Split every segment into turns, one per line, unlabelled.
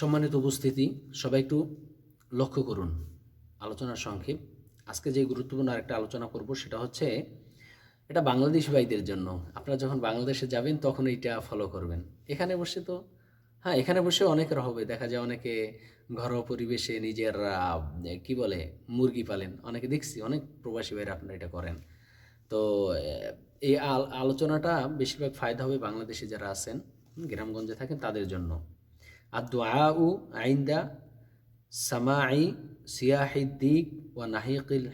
সম্মানিত উপস্থিতি, সবাই একটু লক্ষ্য করুন। আলোচনার সংক্ষেপ। আজকে যে গুরুত্বপূর্ণ আরেকটা আলোচনা করব সেটা হচ্ছে, এটা বাংলাদেশি ভাইদের জন্য। আপনারা যখন বাংলাদেশে যাবেন, তখন এইটা ফলো করবেন। এখানে বসে তো হ্যাঁ এখানে বসে অনেকের হবে দেখা যায় অনেকে ঘরোয়া পরিবেশে নিজের কি বলে, মুরগি পালেন। অনেকে দেখছি, অনেক প্রবাসী ভাইরা আপনারা এটা করেন। তো এই আলোচনাটা বেশিরভাগ ফায়দা হবে বাংলাদেশে যারা আছেন, গ্রামগঞ্জে থাকেন তাদের জন্য। আর দোয়াউ আইন্দা সামাই সিয়াহিদ্দিক ওয়া নাহিকিল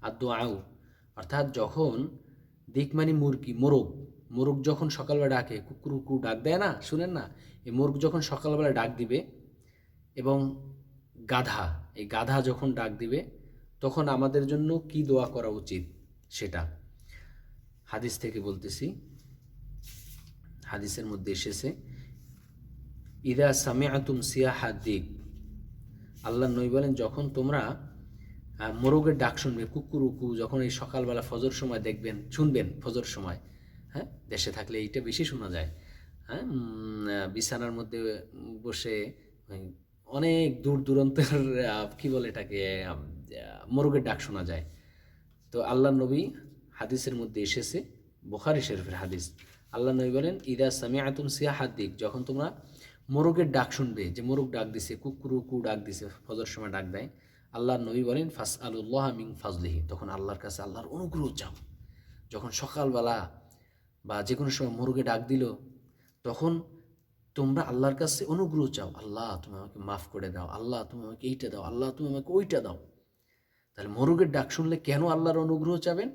আর অর্থাৎ যখন দিক মানে মুরগি, মোরগ। মোরগ যখন সকালবেলা ডাকে কুকুর কুকুর ডাক দেয় না? শুনেন না? এই মোরগ যখন সকালবেলা ডাক দিবে এবং গাধা, এই গাধা যখন ডাক দিবে, তখন আমাদের জন্য কি দোয়া করা উচিত? সেটা। হাদিস থেকে বলতেছি। হাদিসের মধ্যে এসেছে ইদা সামিআতুম সিয়াহা দিক। আল্লাহ নই বলেন, যখন তোমরা মোরগের ডাক শুনবে কুকুরুকু যখন এই সকালবেলা ফজর সময় দেখবেন, শুনবেন ফজর সময় হ্যাঁ দেশে থাকলে এইটা বেশি শোনা যায় হ্যাঁ বিছানার মধ্যে বসে অনেক দূর দূরান্তের কি বলে এটাকে মোরগের ডাক শোনা যায়। তো আল্লাহ নবী হাদিসের মধ্যে এসেছে, বোখারি শরীফের হাদিস। আল্লাহ নবী বলেন, ইদা সামিআতুম সিয়াহাদিক যখন তোমরা মোরগের ডাক শুনবে, যে মোরগ ডাক দিছে কুকুরু কু ডাক দিছে, ফজর সময় ডাক দেয়। আল্লাহর নবী বলেন ফাস আলুল্লাহ মিং ফাজলিহি। তখন আল্লাহর কাছে আল্লাহর অনুগ্রহ চাও। যখন সকালবেলা বা যে কোনো সময় মোরগে ডাক দিল, তখন তোমরা আল্লাহর কাছে অনুগ্রহ চাও। আল্লাহ, তুমি আমাকে মাফ করে দাও। আল্লাহ, তুমি আমাকে এইটা দাও। আল্লাহ, তুমি আমাকে ওইটা দাও। তাহলে মোরগের ডাক শুনলে কেন আল্লাহর অনুগ্রহ চাবেন?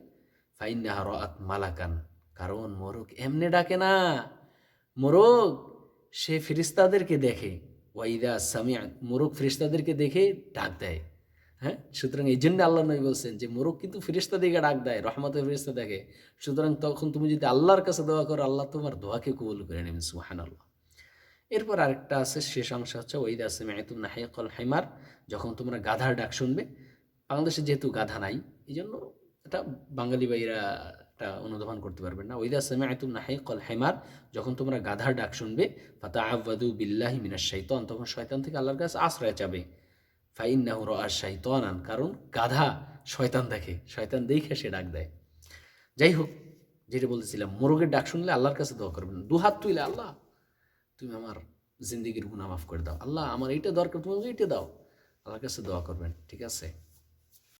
ফাইন্না রাত মালাকান। কারণ মোরগ এমনে ডাকে না। মোরগ সে ফিরিস্তাদেরকে দেখে ওয়াইদা সামিয়া মোরগ ফিরিস্তাদেরকে দেখে ডাক দেয়। হ্যাঁ? সুতরাং এই জন্য আল্লাহ নবী বলছেন যে, মোরগ কিন্তু ফিরিস্তা দিকে ডাক দেয় রহমতে ফিরিস্তা দেখে। সুতরাং তখন তুমি যদি আল্লাহর কাছে দোয়া করো, আল্লাহ তোমার দোয়াকে কবুল করে নেবেন সুহান আল্লাহ এরপর আরেকটা আছে, শেষ অংশ হচ্ছে ওইদা সামিয়াতুম নাহিয়াকল হাইমার যখন তোমরা গাধার ডাক শুনবে। বাংলাদেশে যেহেতু গাধা নাই এই জন্য এটা বাঙালি ভাইরা এটা অনুধাবন করতে পারবেন না। ওইদা সামিআতুম নাহিকাল হেমার যখন তোমরা গাধার ডাক শুনবে ফাতা আবাদু বিল্লাহি মিনাশ শাইতান, তখন শয়তান থেকে আল্লাহর কাছে আশ্রয় চাবে। ফাইন্নাহু রাআশ শাইতানান, কারণ গাধা শয়তান দেখে শয়তান দেখে সে ডাক দেয়। যাই হোক যেটা বলতেছিলাম, মোরগের ডাক শুনলে আল্লাহর কাছে দোয়া করবেন দু হাত তুইলে, আল্লাহ, তুমি আমার জিন্দিগির গুনাহ মাফ করে দাও। আল্লাহ, আমার এইটা দরকার, তুমি এইটা দাও। আল্লাহর কাছে দোয়া করবেন, ঠিক আছে?